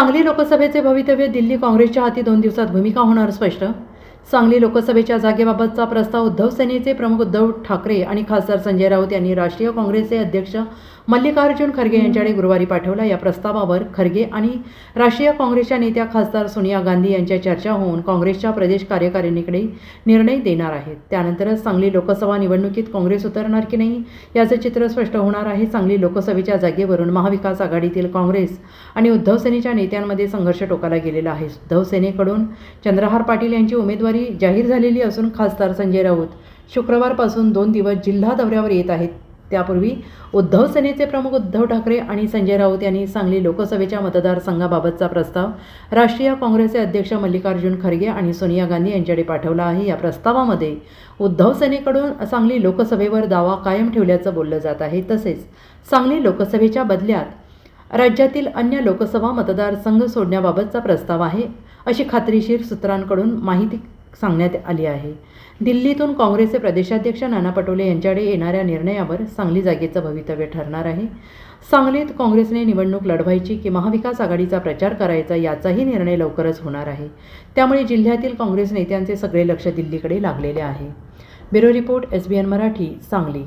सांगली लोकसभेचे भवितव्य दिल्ली काँग्रेसच्या हाती दोन दिवसात भूमिका होणार स्पष्ट? सांगली लोकसभेच्या जागेबाबतचा प्रस्ताव उद्धव सेनेचे प्रमुख उद्धव ठाकरे आणि खासदार संजय राऊत यांनी राष्ट्रीय काँग्रेसचे अध्यक्ष मल्लिकार्जुन खरगे यांच्याकडे गुरुवारी पाठवला. या प्रस्तावावर खरगे आणि राष्ट्रीय काँग्रेसच्या नेत्या खासदार सोनिया गांधी यांच्या चर्चा होऊन काँग्रेसच्या प्रदेश कार्यकारिणीकडे निर्णय देणार आहेत. त्यानंतरच सांगली लोकसभा निवडणुकीत काँग्रेस उतरणार की नाही याचं चित्र स्पष्ट होणार आहे. सांगली लोकसभेच्या जागेवरून महाविकास आघाडीतील काँग्रेस आणि उद्धव सेनेच्या नेत्यांमध्ये संघर्ष टोकाला गेलेला आहे. उद्धव सेनेकडून चंद्रहार पाटील यांची उमेदवारी जाहीर झालेली असून खासदार संजय राऊत शुक्रवारपासून दोन दिवस जिल्हा दौऱ्यावर येत आहेत. त्यापूर्वी उद्धव सेनेचे प्रमुख उद्धव ठाकरे आणि संजय राऊत यांनी सांगली लोकसभेच्या मतदारसंघाबाबतचा प्रस्ताव राष्ट्रीय काँग्रेसचे अध्यक्ष मल्लिकार्जुन खरगे आणि सोनिया गांधी यांच्याकडे पाठवला आहे. या प्रस्तावामध्ये उद्धव सेनेकडून सांगली लोकसभेवर दावा कायम ठेवल्याचं बोललं जात आहे. तसेच सांगली लोकसभेच्या बदल्यात राज्यातील अन्य लोकसभा मतदारसंघ सोडण्याबाबतचा प्रस्ताव आहे. अशी खात्रीशीर सूत्रांकडून माहिती सांगण्यात आली आहे. दिल्लीतून काँग्रेसचे प्रदेशाध्यक्ष नाना पटोले यांच्याकडे येणाऱ्या निर्णयावर सांगली जागेचं भवितव्य ठरणार आहे. सांगलीत काँग्रेसने निवडणूक लढवायची की महाविकास आघाडीचा प्रचार करायचा याचाही निर्णय लवकरच होणार आहे. त्यामुळे जिल्ह्यातील काँग्रेस नेत्यांचे सगळे लक्ष दिल्लीकडे लागलेले आहे. Bureau report S B N Marathi Sangli.